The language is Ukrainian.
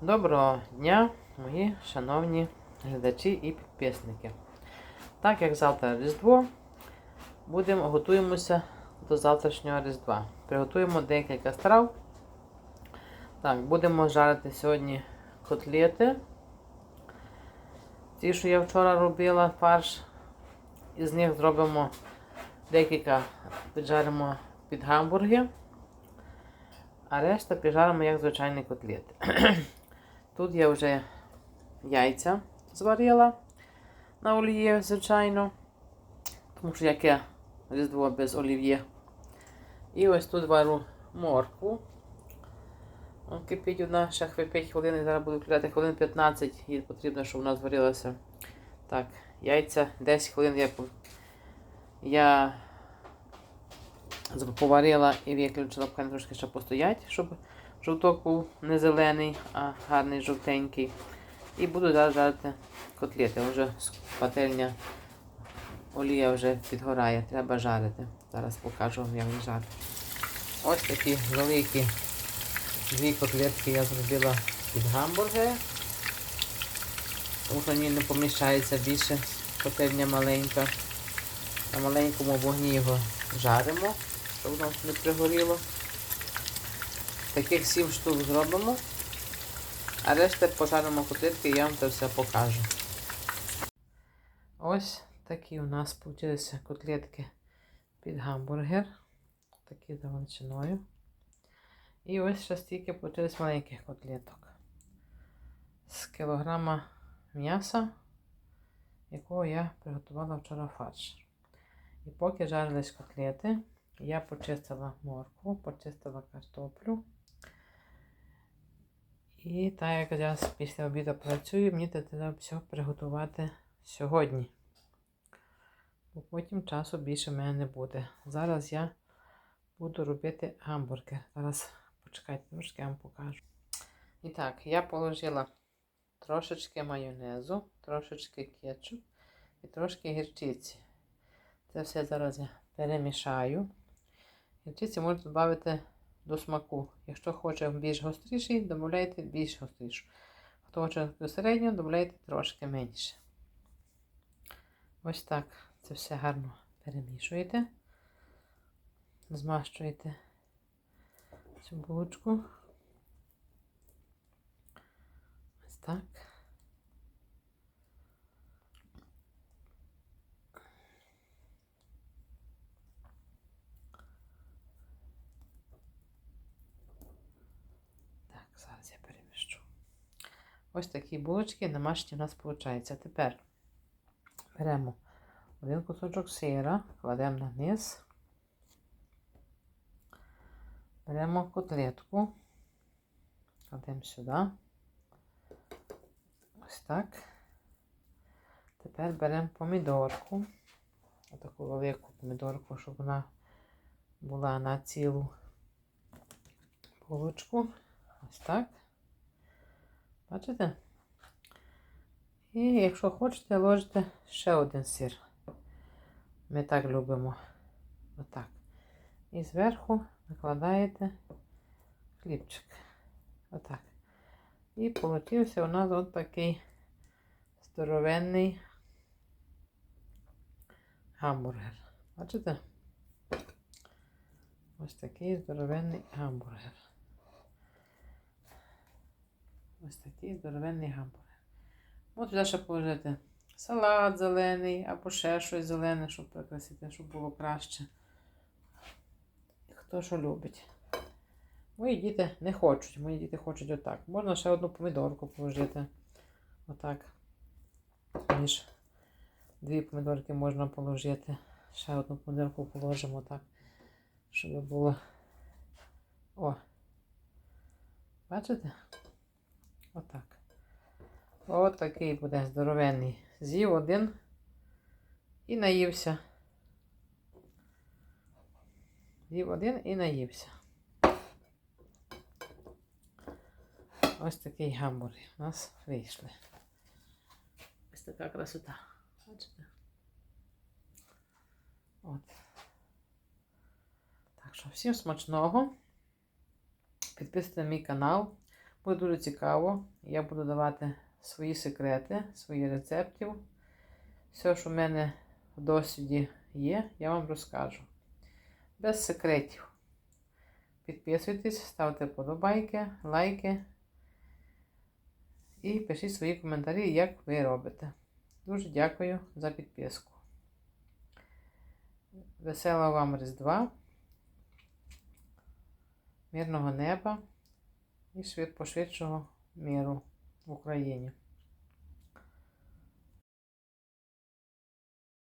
Доброго дня, мої шановні глядачі і підписники. Так як завтра Різдво, будемо готуємося до завтрашнього Різдва. Приготуємо декілька страв. Так, будемо жарити сьогодні котлети. Ті, що я вчора робила фарш. Із них зробимо декілька, піджаримо під гамбурги. А решта піджаримо як звичайні котлети. Тут я вже яйця зварила на олії, звичайно. Тому що яке різдво без олів'є. І ось тут вару моркву. Кипить вона ще 5 хвилин, і зараз буду включати хвилин 15, їй потрібно, щоб вона зварилася. Так, яйця 10 хвилин я, я поварила і виключила, поки трошки ще постоять, щоб жовток був не зелений, а гарний жовтенький. І буду зараз жарити котлети. Вже пательня олія вже підгорає, треба жарити. Зараз покажу вам, як жарити. Ось такі великі дві котлетки я зробила під гамбургери. Тому що мені не поміщається більше пательня маленька. На маленькому вогні його жаримо, щоб воно не пригоріло. Таких сім штук зробимо. А решта пожаримо котлетки я вам це все покажу. Ось такі у нас вийшли котлетки під гамбургер. Такі за величиною. І ось ще стільки вийшли маленьких котлеток. З кілограма м'яса, якого я приготувала вчора фарш. І поки жарились котлети, я почистила моркву, почистила картоплю. І так як я після обіду працюю, мені треба все приготувати сьогодні. Бо потім часу більше в мене не буде. Зараз я буду робити гамбургер. Зараз почекайте, трошки я вам покажу. І так, я положила трошечки майонезу, трошечки кетчуп і трошки гірчиці. Це все зараз я перемішаю. Гірчиці можна додати до смаку. Якщо хоче більш гостріший, додайте більш гострішу. Хто хоче до середнього, додайте трошки менше. Ось так це все гарно перемішуєте. Змащуєте цю булочку. Ось так. Так, зараз я переміщу. Ось такі булочки намашні у нас виходить. Тепер беремо один кусочок сира, кладемо на низ. Беремо котлетку, кладемо сюди. Ось так. Тепер беремо помідорку. Отаку велику помідорку, щоб вона була на цілу булочку. Ось так. Бачите? І якщо хочете, ложите ще один сир. Ми так любимо. Отак. І зверху накладаєте хлібчик. Отак. І получився у нас от такий здоровенний гамбургер. Бачите? Ось такий здоровенний гамбургер. Ось такий здоровенний гамбургер. От туди ще положити салат зелений або ще щось зелене, щоб прикрасити, щоб було краще. Хто що любить. Мої діти не хочуть. Мої діти хочуть отак. Можна ще одну помідорку положити. Отак. Між дві помідорки можна положити. Ще одну помідорку положимо так. Щоб було. О! Бачите? Отак. От такий буде здоровенний. З'їв один і наївся. З'їв один і наївся. Ось такий гамбургер у нас вийшли. Ось така красота. Бачите? От. Так що всім смачного. Підписуйтесь на мій канал. Буде дуже цікаво. Я буду давати свої секрети, свої рецептів. Все, що в мене в досвіді є, я вам розкажу. Без секретів. Підписуйтесь, ставте подобайки, лайки і пишіть свої коментарі, як ви робите. Дуже дякую за підписку. Веселого вам Різдва, мирного неба і світ пошвидшого міру в Україні.